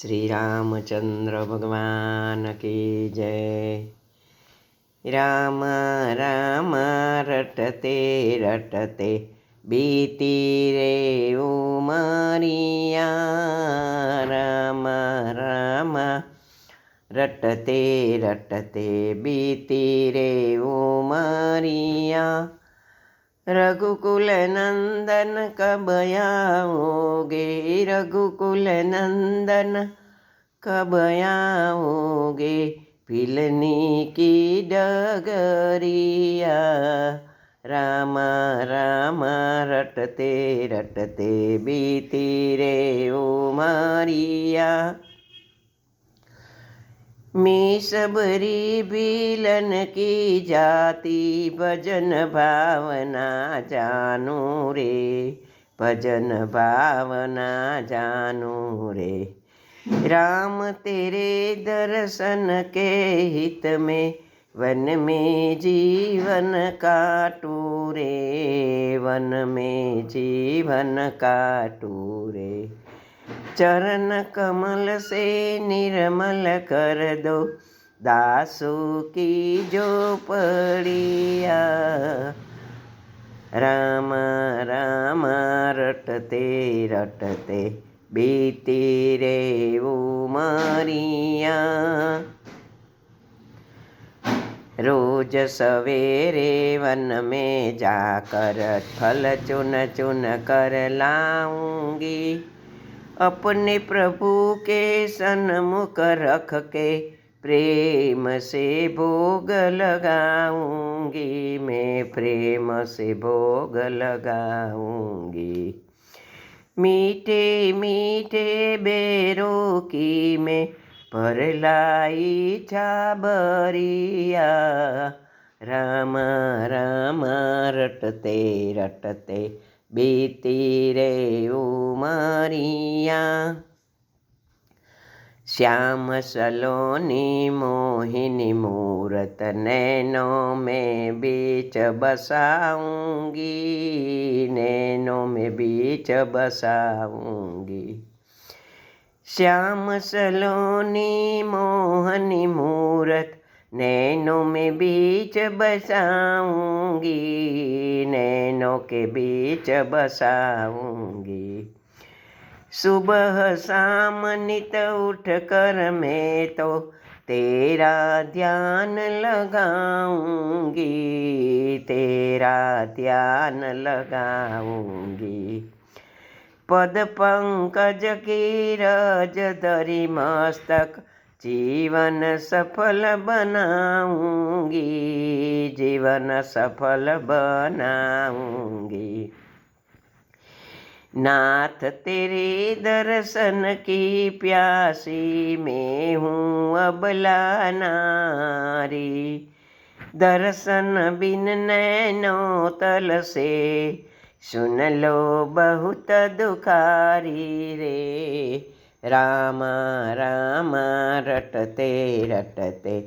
શ્રી રામચંદ્ર ભગવાન કી જય. રામ રામ, રટતે રટતે, બીતી રે ઉમરિયા રામ રામ, રટતે રટતે, બીતી રે ઉમરિયા રઘુકુલ નંદન કબયાઓગે રઘુકુલ નંદન કબયાઓગે ભીલની કી ડગરિયા રામા રામા રટતે રટતે બીતી રે ઉમરિયા मी सबरी भीलन की जाति भजन भावना जानू रे, भजन भावना जानू रे। राम तेरे दर्शन के हित में वन में जीवन काटू रे, वन में जीवन काटू रे। चरण कमल से निर्मल कर दो। दासो की जो पड़िया। राम राम रटते रटते, बीती रे उमरिया रोज सवेरे वन में जाकर फल चुन चुन कर लाऊँगी। अपने प्रभु के सन्मुख रख के प्रेम से भोग लगाऊँगी। मैं प्रेम से भोग लगाऊँगी। मीठे मीठे बेरों की मैं पर लाई छाबरिया। राम राम, रटते रटते बीती रे उमरिया श्याम सलोनी मोहिनी मूरत नैनों में बीच बसाऊँगी, नैनों में बीच बसाऊँगी। श्याम सलोनी मोहनी मूरत नैनों में बीच बसाऊँगी, नैनों के बीच बसाऊँगी। सुबह शाम नित उठ कर मैं तो तेरा ध्यान लगाऊँगी, तेरा ध्यान लगाऊँगी। पद पंकज की रज दरी मस्तक जीवन सफल बनाऊँगी, जीवन सफल बनाऊँगी। नाथ तेरे दर्शन की प्यासी मैं हूँ अबला नारी दर्शन बिन नैनो तल से सुन लो बहुत दुखारी रे। रामा रामा, रटते रटते,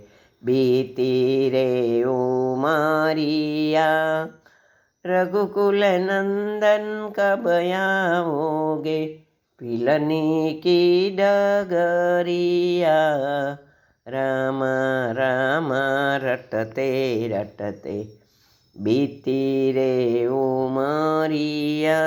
बीती रे उमरिया रघुकुल नंदन कब आओगे पिलनी की डगरिया राम राम रटते रटते बीती रे उमरिया।